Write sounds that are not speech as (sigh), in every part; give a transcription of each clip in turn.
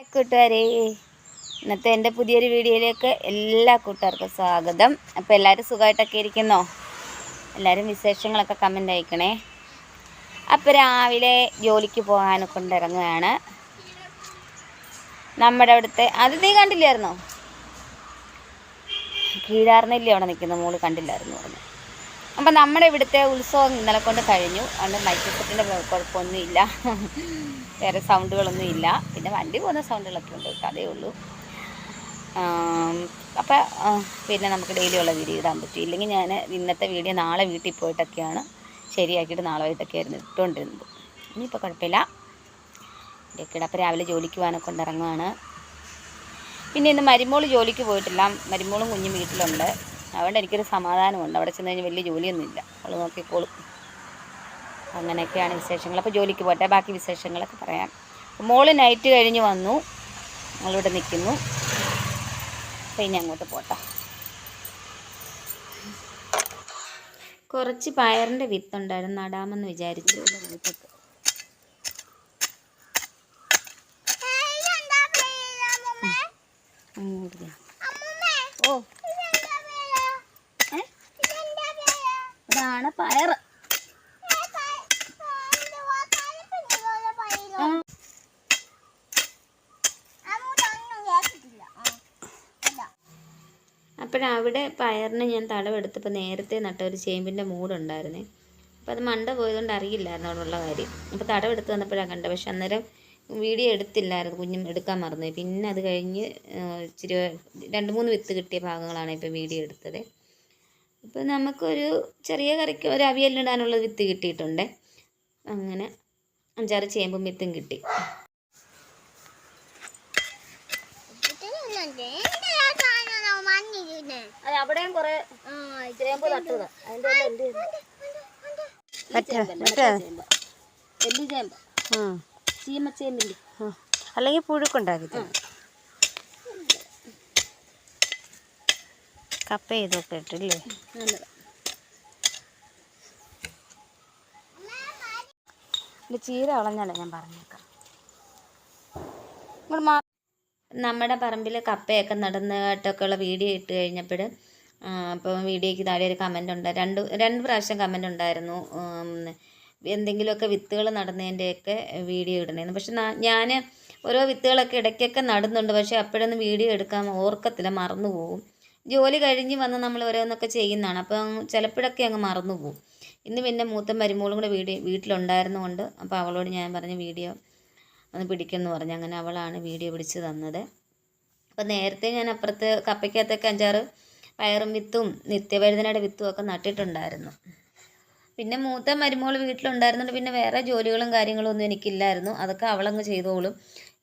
കൂട്ടുകാരെ ഇന്നത്തെ എന്റെ പുതിയൊരു വീഡിയോയിലേക്ക് എല്ലാ കൂട്ടുകാർക്കും സ്വാഗതം. അപ്പോൾ എല്ലാവരും സുഖമായിട്ടൊക്കെ ഇരിക്കുന്നോ? എല്ലാവരും വിശേഷങ്ങളൊക്കെ കമന്റ് അയക്കണേ. അപ്പോൾ രാവിലെ ജോലിക്ക് പോകാൻ കൊണ്ടിറങ്ങുകയാണ്. നമ്മുടെ അവിടുത്തെ അത് നീ കണ്ടില്ലായിരുന്നോ? കീഴാർന്നില്ലേ അവിടെ നിൽക്കുന്ന മോൾ കണ്ടില്ലായിരുന്നു പറഞ്ഞു അപ്പം നമ്മുടെ ഇവിടുത്തെ ഉത്സവം ഇന്നലെ കൊണ്ട് കഴിഞ്ഞു. അതുകൊണ്ട് മൈക്ക് സെറ്റിന്റെ കുഴപ്പമൊന്നുമില്ല. (laughs) വേറെ സൗണ്ടുകളൊന്നും ഇല്ല. പിന്നെ വണ്ടി പോകുന്ന സൗണ്ടുകളൊക്കെ ഉണ്ട്. അതേ ഉള്ളൂ. അപ്പോൾ പിന്നെ നമുക്ക് ഡെയിലി ഉള്ള വീഡിയോ ഇടാൻ പറ്റും. ഇല്ലെങ്കിൽ ഞാൻ ഇന്നത്തെ വീഡിയോ നാളെ വീട്ടിൽ പോയിട്ടൊക്കെയാണ് ശരിയാക്കിയിട്ട് നാളെ വൈകിട്ടൊക്കെ ആയിരുന്നു ഇട്ടുകൊണ്ടിരുന്നത് ഇനിയിപ്പോൾ കുഴപ്പമില്ല ഇടയ്ക്കിടെ അപ്പോൾ രാവിലെ ജോലിക്ക് പോകാനൊക്കെ കൊണ്ടിറങ്ങുകയാണ് പിന്നെ ഇന്ന് മരുമോൾ ജോലിക്ക് പോയിട്ടില്ല. മരുമോളും കുഞ്ഞും വീട്ടിലുണ്ട്. അതുകൊണ്ട് എനിക്കൊരു സമാധാനമുണ്ട്. അവിടെ ചെന്ന് കഴിഞ്ഞാൽ വലിയ ജോലിയൊന്നുമില്ല. അവൾ നോക്കിക്കോളും. അങ്ങനെയൊക്കെയാണ് വിശേഷങ്ങൾ. അപ്പോൾ ജോലിക്ക് പോട്ടെ. ബാക്കി വിശേഷങ്ങളൊക്കെ പറയാം. മോൾ നൈറ്റ് കഴിഞ്ഞ് വന്നു. അവളിവിടെ നിൽക്കുന്നു അപ്പോൾ ഇനി അങ്ങോട്ട് പോട്ടെ. കുറച്ച് പയറിന്റെ വിത്തുണ്ടായിരുന്നു നടാമെന്ന് വിചാരിച്ചു. വിത്തൊക്കെ. ഓ. അപ്പോഴവിടെ പയറിന് ഞാൻ തടവെടുത്തപ്പോൾ നേരത്തെ നട്ട ഒരു ചേമ്പിന്റെ മൂടുണ്ടായിരുന്നേ. അപ്പോൾ അത് മണ്ട പോയതുകൊണ്ട് അറിയില്ലായിരുന്നു അവിടെയുള്ള കാര്യം. അപ്പോൾ തടവെടുത്ത് വന്നപ്പോഴാണ് കണ്ടത്. പക്ഷെ അന്നേരം വീഡിയോ എടുത്തില്ലായിരുന്നു. കുഞ്ഞും എടുക്കാൻ മറന്നു പിന്നെ അത് കഴിഞ്ഞ് ഇച്ചിരി രണ്ട് മൂന്ന് വിത്ത് കിട്ടിയ ഭാഗങ്ങളാണ് ഇപ്പോൾ വീഡിയോ എടുത്തത്. ഇപ്പോൾ നമുക്കൊരു ചെറിയ കറിക്ക് ഒരു അവിയലിടാനുള്ള വിത്ത് കിട്ടിയിട്ടുണ്ട്. അങ്ങനെ അഞ്ചാറ് ചേമ്പും വിത്തും കിട്ടി. അത് അവിടെയും കുറേ ചേമ്പ് നട്ടതാ. അതിന്റെ എന്ത് എല്ലി ചേമ്പ് ചീമച്ചേമ്പിന്റെ അല്ലെങ്കിൽ പുഴുക്കുണ്ടാക്കി കപ്പ ചെയ്തൊക്കെ ഇട്ടില്ലേ? ചീര കളഞ്ഞാലേ ഞാൻ പറഞ്ഞേക്കാം ഇങ്ങോട്ട് മാ നമ്മുടെ പറമ്പിൽ കപ്പയൊക്കെ നടന്നതായിട്ടൊക്കെയുള്ള വീഡിയോ ഇട്ട് കഴിഞ്ഞപ്പോൾ അപ്പോൾ വീഡിയോയ്ക്ക് താഴെ ഒരു കമന്റ് ഉണ്ട്. രണ്ട് രണ്ട് പ്രാവശ്യം കമന്റ് ഉണ്ടായിരുന്നു. എന്തെങ്കിലുമൊക്കെ വിത്തുകൾ നടുന്നതിന്റെയൊക്കെ വീഡിയോ ഇടണേന്ന് പക്ഷെ ഞാൻ ഓരോ വിത്തുകളൊക്കെ ഇടയ്ക്കൊക്കെ നടുന്നുണ്ട്. പക്ഷേ അപ്പോഴൊന്നും വീഡിയോ എടുക്കാൻ ഓർക്കത്തില്ല. മറന്നു പോകും ജോലി കഴിഞ്ഞ് വന്ന് നമ്മൾ ഓരോന്നൊക്കെ ചെയ്യുന്നതാണ്. അപ്പം ചിലപ്പോഴൊക്കെ അങ്ങ് മറന്നു പോകും ഇന്ന് പിന്നെ മൂത്ത മരുമോളും കൂടെ വീഡിയോ വീട്ടിലുണ്ടായിരുന്നുകൊണ്ട് അപ്പോൾ അവളോട് ഞാൻ പറഞ്ഞ വീഡിയോ ഒന്ന് പിടിക്കുമെന്ന് പറഞ്ഞു. അങ്ങനെ അവളാണ് വീഡിയോ പിടിച്ച് തന്നത്. അപ്പം നേരത്തെ ഞാൻ അപ്പുറത്ത് കപ്പയ്ക്കകത്തൊക്കെ അഞ്ചാറ് പയറും വിത്തും നിത്യവഴുതനയുടെ വിത്തും ഒക്കെ നട്ടിട്ടുണ്ടായിരുന്നു. പിന്നെ മൂത്ത മരുമോൾ വീട്ടിലുണ്ടായിരുന്നുണ്ട്. പിന്നെ വേറെ ജോലികളും കാര്യങ്ങളും ഒന്നും എനിക്കില്ലായിരുന്നു. അതൊക്കെ അവളങ്ങ് ചെയ്തോളും.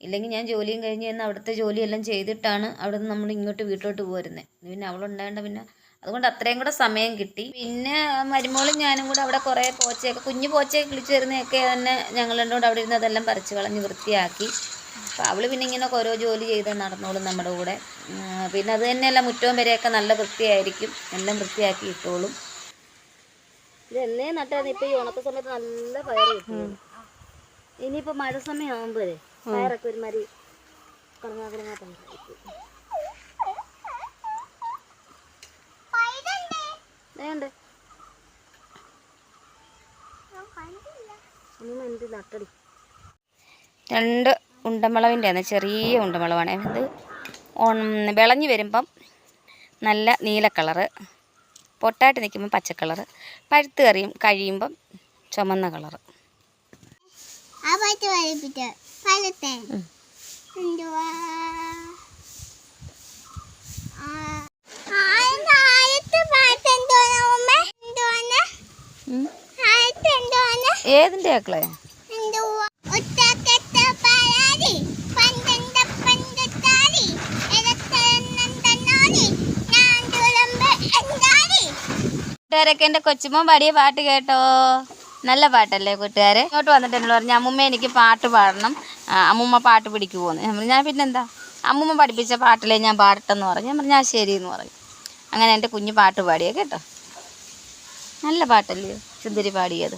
ഇല്ലെങ്കിൽ ഞാൻ ജോലിയും കഴിഞ്ഞ് ചെന്ന് അവിടുത്തെ ജോലിയെല്ലാം ചെയ്തിട്ടാണ് അവിടെ നിന്ന് നമ്മൾ ഇങ്ങോട്ട് വീട്ടിലോട്ട് പോരുന്നത്. പിന്നെ അവളുണ്ടായതുകൊണ്ട് പിന്നെ അതുകൊണ്ട് അത്രയും കൂടെ സമയം കിട്ടി. പിന്നെ മരുമോളും ഞാനും കൂടെ അവിടെ കുറേ പോച്ചയൊക്കെ കുഞ്ഞു പോച്ചയൊക്കെ കിളിച്ചു വരുന്നതൊക്കെ തന്നെ ഞങ്ങൾ രണ്ടും അവിടെ ഇരുന്ന് അതെല്ലാം പറിച്ചു കളഞ്ഞ് വൃത്തിയാക്കി. അപ്പോൾ അവൾ പിന്നെ ഇങ്ങനെ ഓരോ ജോലി ചെയ്ത് നടന്നോളും നമ്മുടെ കൂടെ. പിന്നെ അത് തന്നെയല്ല മുറ്റവും വരെയൊക്കെ നല്ല വൃത്തിയായിരിക്കും. എല്ലാം വൃത്തിയാക്കി ഇട്ടോളും. ഇത് എന്നേ നട്ടായിരുന്നു ഇപ്പോൾ ഈ ഉണക്ക സമയത്ത് നല്ല പയർ കിട്ടും. ഇനിയിപ്പോൾ മഴ സമയം ആകുമ്പോഴേ പയറൊക്കെ ഒരുമാതിരി വേണ്ട. രണ്ട് ഉണ്ടമുളവിന്റെ ആണ് ചെറിയ ഉണ്ടമുളവാണ് അത് വിളഞ്ഞു വിളഞ്ഞ് വരുമ്പം നല്ല നീല കളറ് പൊട്ടായിട്ട് നിൽക്കുമ്പം പച്ച കളറ് പഴുത്ത് കറിയും കഴിയുമ്പം ചുമന്ന കളറ്. എന്തുവാ? തുളുമ്പ് ആക്കളെ? കൂട്ടുകാരൊക്കെ എന്റെ കൊച്ചുമോൻ പാടിയ പാട്ട് കേട്ടോ. നല്ല പാട്ടല്ലേ കൂട്ടുകാരെ? ഇങ്ങോട്ട് വന്നിട്ട് എന്നോട് പറഞ്ഞു അമ്മൂമ്മ എനിക്ക് പാട്ട് പാടണം. അമ്മൂമ്മ പാട്ട് പിടിക്കുമോന്ന് ഞാൻ പറഞ്ഞു ഞാൻ പിന്നെന്താ? അമ്മൂമ്മ പഠിപ്പിച്ച പാട്ടല്ലേ ഞാൻ പാടട്ടെന്ന് പറഞ്ഞു. ഞാൻ പറഞ്ഞു ഞാൻ ശരി എന്ന് പറഞ്ഞു. അങ്ങനെ എന്റെ കുഞ്ഞ് പാട്ട് പാടിയ കേട്ടോ. നല്ല പാട്ടല്ലേ സുന്ദരി പാടിയത്.